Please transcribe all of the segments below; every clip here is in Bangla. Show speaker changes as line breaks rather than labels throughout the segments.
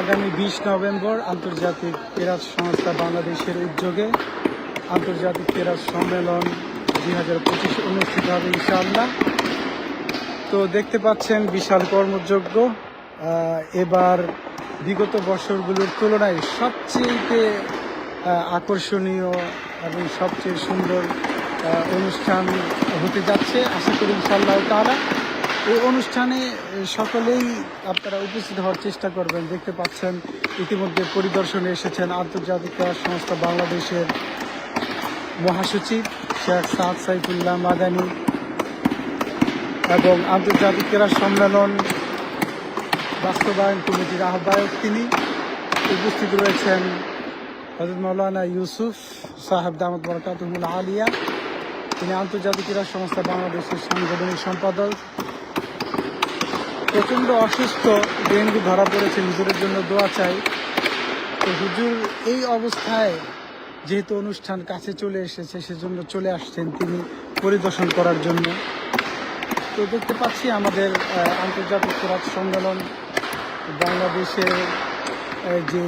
আগামী বিশ নভেম্বর আন্তর্জাতিক কেরাত সংস্থা বাংলাদেশের উদ্যোগে আন্তর্জাতিক কেরাত সম্মেলন দুই হাজার পঁচিশ অনুষ্ঠিত হবে ইনশাআল্লাহ। তো দেখতে পাচ্ছেন বিশাল কর্মযজ্ঞ। আহ, এবার বিগত বছরগুলোর তুলনায় সবচেয়ে আকর্ষণীয় এবং সবচেয়ে সুন্দর অনুষ্ঠান হতে যাচ্ছে। আশা করি ইনশাআল্লাহ তারা এই অনুষ্ঠানে সকলেই আপনারা উপস্থিত হওয়ার চেষ্টা করবেন। দেখতে পাচ্ছেন, ইতিমধ্যে পরিদর্শনে এসেছেন আন্তর্জাতিক সংস্থা বাংলাদেশের মহাসচিব শেখ সাদ সাইফুল্লাহ মাদানী এবং আন্তর্জাতিক ক্রীড়া সম্মেলন বাস্তবায়ন কমিটির আহ্বায়ক তিনি। উপস্থিত রয়েছেন হজরত মৌলানা ইউসুফ সাহেব দামদ বরকাতুল আলিয়া, তিনি আন্তর্জাতিক ক্রীড়া সংস্থা বাংলাদেশের সাংগঠনিক সম্পাদক। প্রচণ্ড অসুস্থ, ডেঙ্গু ধরা পড়েছে হুজুরের জন্য দোয়া চাই। তো হুজুর, এই অবস্থায় যেহেতু অনুষ্ঠান কাছে চলে এসেছে, সেজন্য চলে আসছেন তিনি পরিদর্শন করার জন্য। তো দেখতে পাচ্ছি আমাদের আন্তর্জাতিক ক্রীড়া সম্মেলন, বাংলাদেশের যে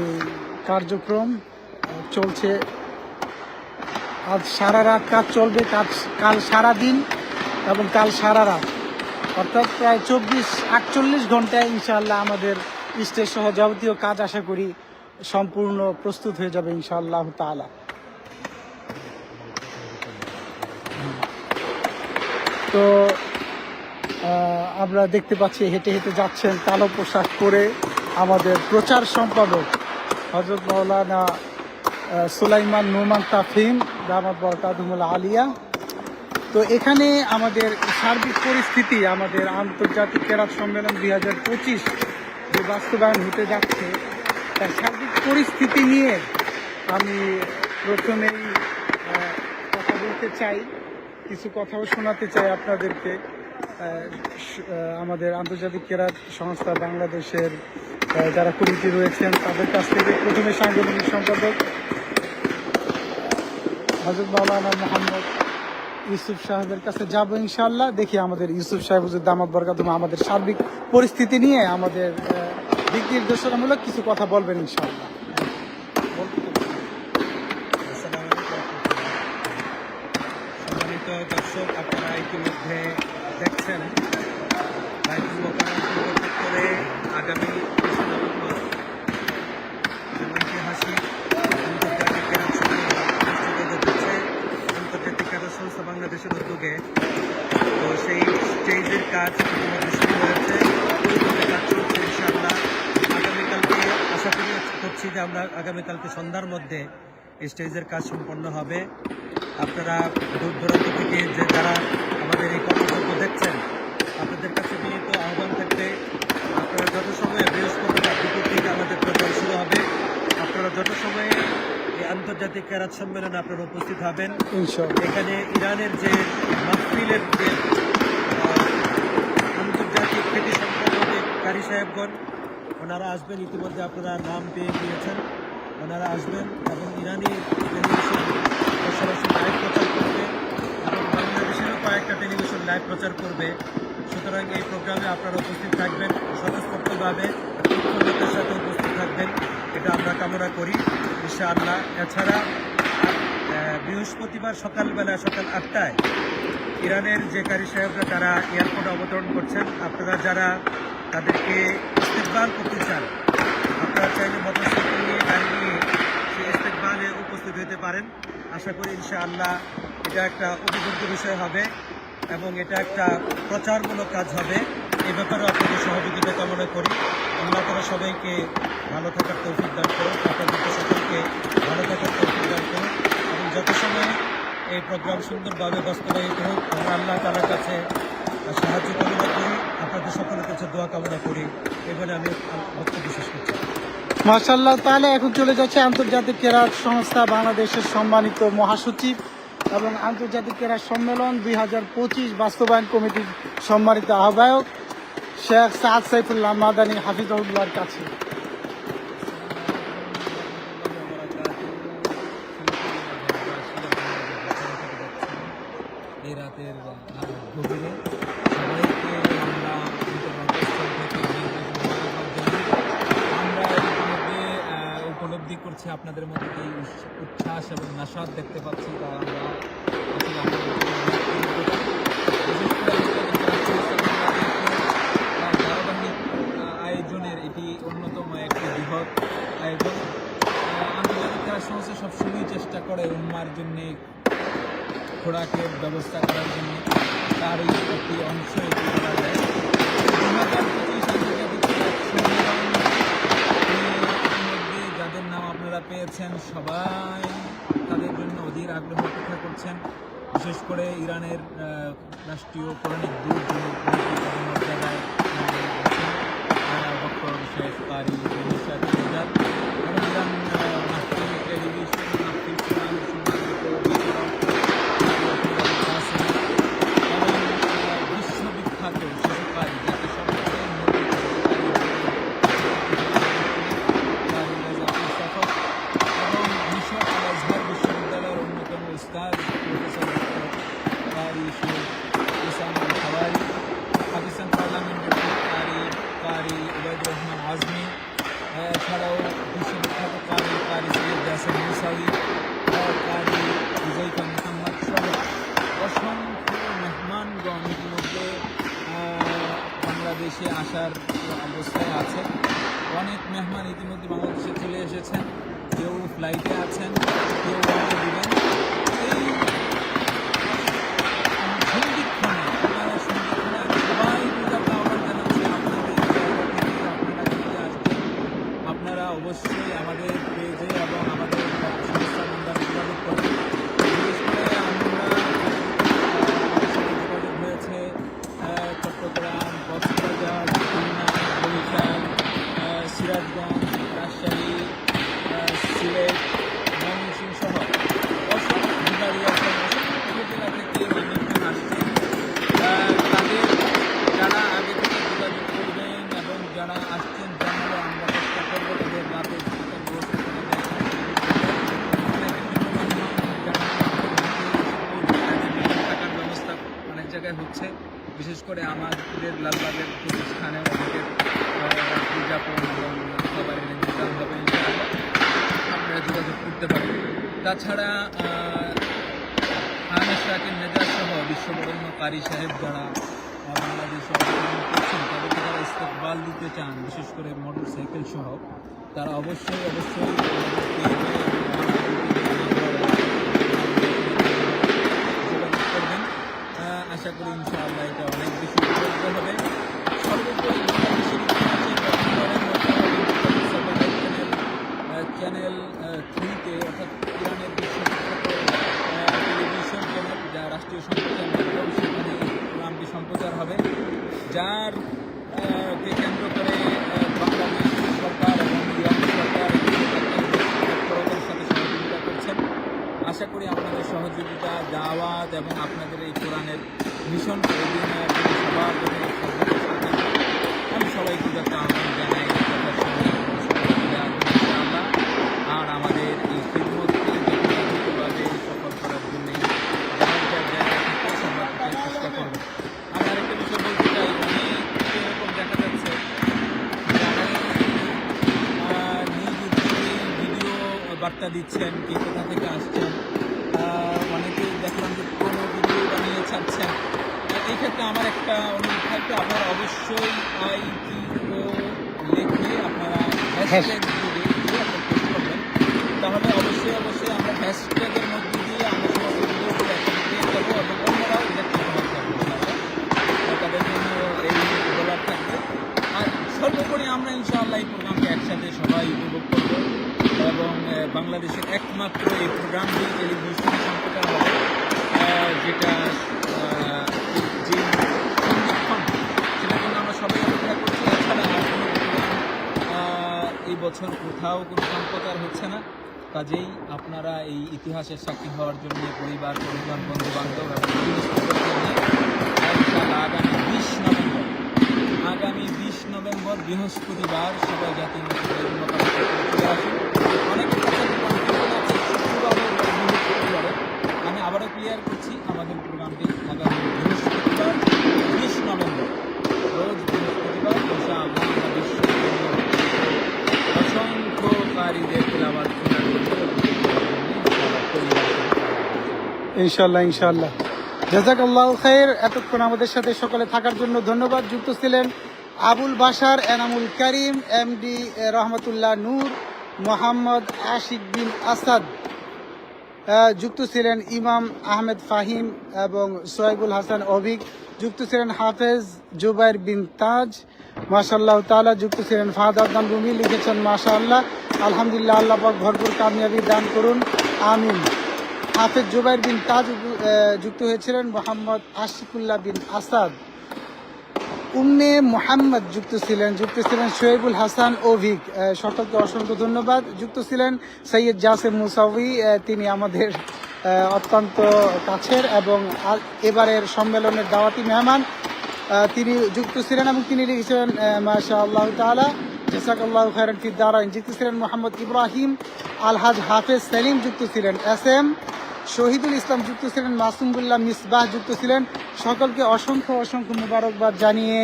কার্যক্রম চলছে। আজ সারা রাত কাজ চলবে, কাজ, কাল সারা দিন এবং কাল সারা রাত। অর্থাৎ প্রায় চব্বিশ, আটচল্লিশ ঘন্টায় ইনশাআল্লাহ আমাদের স্টেজ সহ যাবতীয় কাজ আশা করি সম্পূর্ণ প্রস্তুত হয়ে যাবে ইনশাআল্লাহ তাআলা। তো আমরা দেখতে পাচ্ছি হেঁটে হেঁটে যাচ্ছেন কালো পোশাক পরে আমাদের প্রচার সম্পাদক হজরত মৌলানা সুলাইমান নোমান তাফিম, দামাত বরকাতুমুল আলিয়া। তো এখানে আমাদের সার্বিক পরিস্থিতি, আমাদের আন্তর্জাতিক ক্যারাট সম্মেলন দুই হাজার পঁচিশ যে বাস্তবায়ন হতে যাচ্ছে, তার সার্বিক পরিস্থিতি নিয়ে আমি প্রথমেই কথা বলতে চাই, কিছু কথাও শোনাতে চাই আপনাদেরকে। আমাদের আন্তর্জাতিক ক্রীড়া সংস্থা বাংলাদেশের যারা কমিটি রয়েছেন, তাদের কাছ থেকে প্রথমে সাংগঠনিক সম্পাদক হজরত মাওলানা মোহাম্মদ ইউসুফ সাহেবের কাছে যাব ইনশাল্লাহ দেখি আমাদের ইউসুফ সাহেব দামাত বরকাতুম আমাদের সার্বিক পরিস্থিতি নিয়ে আমাদের দিক নির্দেশনামূলক কিছু কথা বলবেন ইনশাল্লাহ
দর্শক, আপনারা ইতিমধ্যে দেখছেন। করে আগামী তেইশে নভেম্বর ঐতিহাসিক আন্তর্জাতিক ক্রীড়া সম্মেলন অনুষ্ঠিত হতে যাচ্ছে আন্তর্জাতিক ক্রীড়া সংস্থা বাংলাদেশের উদ্যোগে তো সেই স্টেজের কাজ ইতিমধ্যে শুরু হয়েছে পরিকল্পনা কাজ চলছে ইনশাআল্লাহ আগামীকালকে আশা করি করছি যে আমরা আগামীকালকে সন্ধ্যার মধ্যে স্টেজের কাজ সম্পন্ন হবে। আপনারা দূর দূরান্ত থেকে যে যারা আমাদের এই কর্মযজ্ঞ দেখছেন আপনাদের কাছে বিনীত আহ্বান থাকবে আপনারা যত সময়ে বৃহস্পতিবার দুপুর থেকে আমাদের প্রোগ্রাম শুরু হবে। আপনারা যত সময়ে এই আন্তর্জাতিক ক্যারাত সম্মেলনে আপনারা উপস্থিত হবেন। এখানে ইরানের যে মাহফিলের যে আন্তর্জাতিক খ্যাতি সম্পন্ন কারি সাহেবগণ ওনারা আসবেন, ইতিমধ্যে আপনারা নাম পেয়ে গিয়েছেন। ওনারা আসবেন এবং ইরানি টেলিভিশন লাইভ প্রচার করবে এবং বাংলাদেশেরও কয়েকটা টেলিভিশন লাইভ প্রচার করবে। সুতরাং এই প্রোগ্রামে আপনারা উপস্থিত থাকবেন, স্বতঃস্ফূর্তভাবে উৎফুল্লতার সাথে উপস্থিত থাকবেন। এটা আমরা কামনা করি। ইনশাআল্লাহ, এছাড়া বৃহস্পতিবার সকালবেলা, সকাল আটটায় ইরানের যে কারি সাহেবরা তারা এয়ারপোর্টে অবতরণ করছেন। আপনারা যারা তাদেরকে ইস্তেকবাল করতে চান, আপনারা চাইলে মোটরসাইকেল নিয়ে গাড়ি নিয়ে সেই ইস্তেকবালে উপস্থিত হতে পারেন। আশা করি ইনশাআল্লাহ এটা একটা অভিযোগ্য বিষয় হবে এবং এটা একটা প্রচারমূলক কাজ হবে। এই ব্যাপারে আপনাদের সহযোগিতা কামনা করি। আমরা তারা সবাইকে ভালো থাকার তৌফিক দান করুন আপনাদেরকে সকলকে ভালো থাকার তৌফিক দান করুন। এবং যত সময় এই প্রোগ্রাম সুন্দরভাবে বাস্তবায়িত হোক, আমরা আল্লাহ তালার কাছে সাহায্য কামনা করি। আপনাদের সকলের কাছে দোয়া কামনা করি। এবারে আমি বক্তব্য শেষ করছি।
মার্শাল্লাহ তাহলে এখন চলে যাচ্ছে আন্তর্জাতিক ক্রীড়া সংস্থা বাংলাদেশের সম্মানিত মহাসচিব এবং আন্তর্জাতিক ক্রীড়া সম্মেলন দুই হাজার পঁচিশ বাস্তবায়ন কমিটির সম্মানিত আহ্বায়ক শেখ সাদ সাইফুল্লাহ মাদানী হাফিজউল্লাহর কাছে
এই রাতের গভীরে সবাইকে আমরা অন্তর্বাসস্থল থেকে নির্দেশ মোবারকবাদ জানাই। আমরা এই
উপলব্ধি আপনাদের মধ্যে এই উচ্ছ্বাস এবং নাসাদ দেখতে পাচ্ছি তা আমরা আয়োজনের এটি অন্যতম একটি বৃহৎ আয়োজন আন্তর্জাতিক ক্রীড়া সংস্থা সবসময় চেষ্টা করে উন্মার জন্যে খোরাকের ব্যবস্থা করার জন্য তার এই একটি অংশ এটি করা যায় দু হাজার পঁচিশ আন্তর্জাতিক ক্রীড়া সম্মেলন ইতিমধ্যে যাদের আপনারা পেয়েছেন সবাই তাদের জন্য অধীর আগ্রহ অপেক্ষা করছেন। বিশেষ করে ইরানের রাষ্ট্রীয় পৌরাণিক দূর মর্যাদায় টেলিভিশন বাংলাদেশে আসার অবস্থায় আছে। অনেক মেহমান ইতিমধ্যে বাংলাদেশে চলে এসেছেন। কেউ ফ্লাইটে আছেন, কেউ দিবেন এই সন্ধিক্ষণে আপনারা সন্ধিক্ষণে আমি সবাই পূজাকে আহ্বান জানাচ্ছি আপনাদের জায়গা থেকে আপনারা যদি আসবেন আপনারা অবশ্যই আমাদের পেজে এবং আমাদের সংস্থার নাম্বারে যোগাযোগ করবেন বিশেষ করে আমরা আমাদের সাথে যোগাযোগ হয়েছে আহ, চট্টগ্রাম কক্সবাজার খুলনা বরিশাল আহ, সিরাজগঞ্জ রাজশাহী আহ, সিলেট ময়মনসিংহ সহ অসংখ্য বিহারিয়া সহ অসংখ্য জেলা থেকে অনেকজন আসছেন আহ, তাদের যারা আগে থেকে যোগাযোগ করবেন এবং যারা আসছেন জানালে আমরা চেষ্টা করব তাদের রাতের ঠিকানা ব্যবস্থা করে দেওয়ার। অনেকের জন্য মেহমান যারা আমাদের রাতে থাকার ব্যবস্থা অনেক জায়গায় হচ্ছে বিশেষ করে আমাদের লালবাগের প্রতিষ্ঠানে অনেকের রাত্রি যাপন এবং খাবারের ইন্তজাম হবে। আপনারা যোগাযোগ করতে পারেন তাছাড়া হামেশ রাকের নেতা সহ বিশ্ববরণ্য কারি সাহেব যারা বাংলাদেশে করছেন তাদেরকে যারা ইস্তেকবাল দিতে চান, বিশেষ করে মোটর সাইকেল সহ তারা অবশ্যই অবশ্যই আমাদের পেজে এবং যোগাযোগ করবেন আহ, আশা করি ইনশাআল্লাহ এটা অনেক বেশি উপলব্ধ হবে। চ্যানেল থ্রিতে অর্থাৎ ইরানের টেলিভিশন চ্যানেল যা রাষ্ট্রীয় সম্প্রচার মাধ্যম সেখানে প্রোগ্রামটি সম্প্রচার হবে। যার কে কেন্দ্র করে বাংলাদেশ সরকার এবং ইরান সরকার এই সাথে সহযোগিতা করছেন। আশা করি আপনাদের সহযোগিতা, দাওয়াত এবং আপনাদের এই কোরআনের মিশন অধীনের সবার জন্য সহযোগিতা থাকবে। আমি সবাইকে আহ্বান জানাই। আর আমাদের এই যথাযথভাবে সফল করার জন্য সবার চেষ্টা আমি আরেকটা বিষয় বলতে চাই এরকম দেখা যাচ্ছে নিজ ভিডিও বার্তা দিচ্ছেন কে থাকবে আপনারা অবশ্যই আই ও লিখে আপনারা হ্যাশট্যাগ দিয়ে করবেন। তাহলে অবশ্যই অবশ্যই আমরা হ্যাশট্যাগের মধ্যে দিয়ে আমরা সমস্ত ভিডিওগুলো পেয়ে যাব এবং অন্যরাও দেখতে পারবে তাদের জন্য এই বলার থাকবে। আর সর্বোপরি আমরা ইনশাআল্লাহ এই প্রোগ্রামকে একসাথে সবাই উপভোগ করব এবং বাংলাদেশের একমাত্র এই প্রোগ্রামটি টেলিভিশনে সম্প্রচার হবে যেটা আহ, যে সন্ধিক্ষণ সেটার জন্য আমরা সবাই অপেক্ষা করছি এছাড়া আর কোনো প্রোগ্রাম আহ, এই বছর কোথাও কোনো সম্প্রচার হচ্ছে না। কাজেই আপনারা এই ইতিহাসের সাক্ষী হওয়ার জন্য পরিবার, পরিজন বন্ধু বান্ধব আগামী বিশ নভেম্বর, আগামী বিশ নভেম্বর বৃহস্পতিবার সবাই জাতি আমি আবারও ক্লিয়ার করছি, আমাদের প্রোগ্রামটি আগামী বৃহস্পতিবার বিশ নভেম্বর রোজ বৃহস্পতিবার ইনশাআল্লাহ আমরা বিশ্ব অসংখ্য কারীদের তেলাওয়াত
ইনশাল্লাহ ইনশাল্লাহ জাজাক আল্লাহ খায়ের এতক্ষণ আমাদের সাথে সকলে থাকার জন্য ধন্যবাদ। যুক্ত ছিলেন আবুল বাশার, এনামুল করিম, এমডি রহমতুল্লাহ নূর, মোহাম্মদ আশিক বিন আসাদ। যুক্ত ছিলেন ইমাম আহমেদ ফাহিম এবং সোহাইবুল হাসান অভিক। যুক্ত ছিলেন হাফেজ জুবাইর বিন তাজ। মাশাল্লাহ তালা যুক্ত ছিলেন ফাহাদ রুমি লিখেছেন, মাশাআল্লাহ। আলহামদুলিল্লাহ, আল্লাহ পাক ভরপুর কামিয়াবি দান করুন। আমিন। হাফেজ জুবাইর বিন তাজ যুক্ত হয়েছিলেন মোহাম্মদ আশিকুল্লাহ বিন আসাদ। উম্মে মোহাম্মদ যুক্ত ছিলেন যুক্ত ছিলেন শোয়েবুল হাসান আহ, সকলকে অসংখ্য ধন্যবাদ। যুক্ত ছিলেন সৈয়দ জাসেম মুসাউি তিনি আমাদের অত্যন্ত কাছের এবং এবারের সম্মেলনের দাওয়াতি মেহমান। তিনি যুক্ত ছিলেন এবং তিনি লিখেছিলেন মাশা আল্লাহ তালা জেসাকাল্লাহ খায়রান ফিদ্দারাইন যুক্ত ছিলেন মোহাম্মদ ইব্রাহিম আলহাজ হাফেজ সেলিম যুক্ত ছিলেন এস এম। শহীদুল ইসলাম যুক্ত ছিলেন, মাসুমুল্লাহ মিসবাহ যুক্ত ছিলেন। সকলকে অসংখ্য অসংখ্য মুবারকবাদ জানিয়ে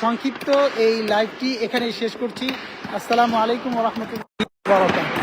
সংক্ষিপ্ত এই লাইভটি এখানেই শেষ করছি। আসসালামু আলাইকুম রহমতুল্লাহ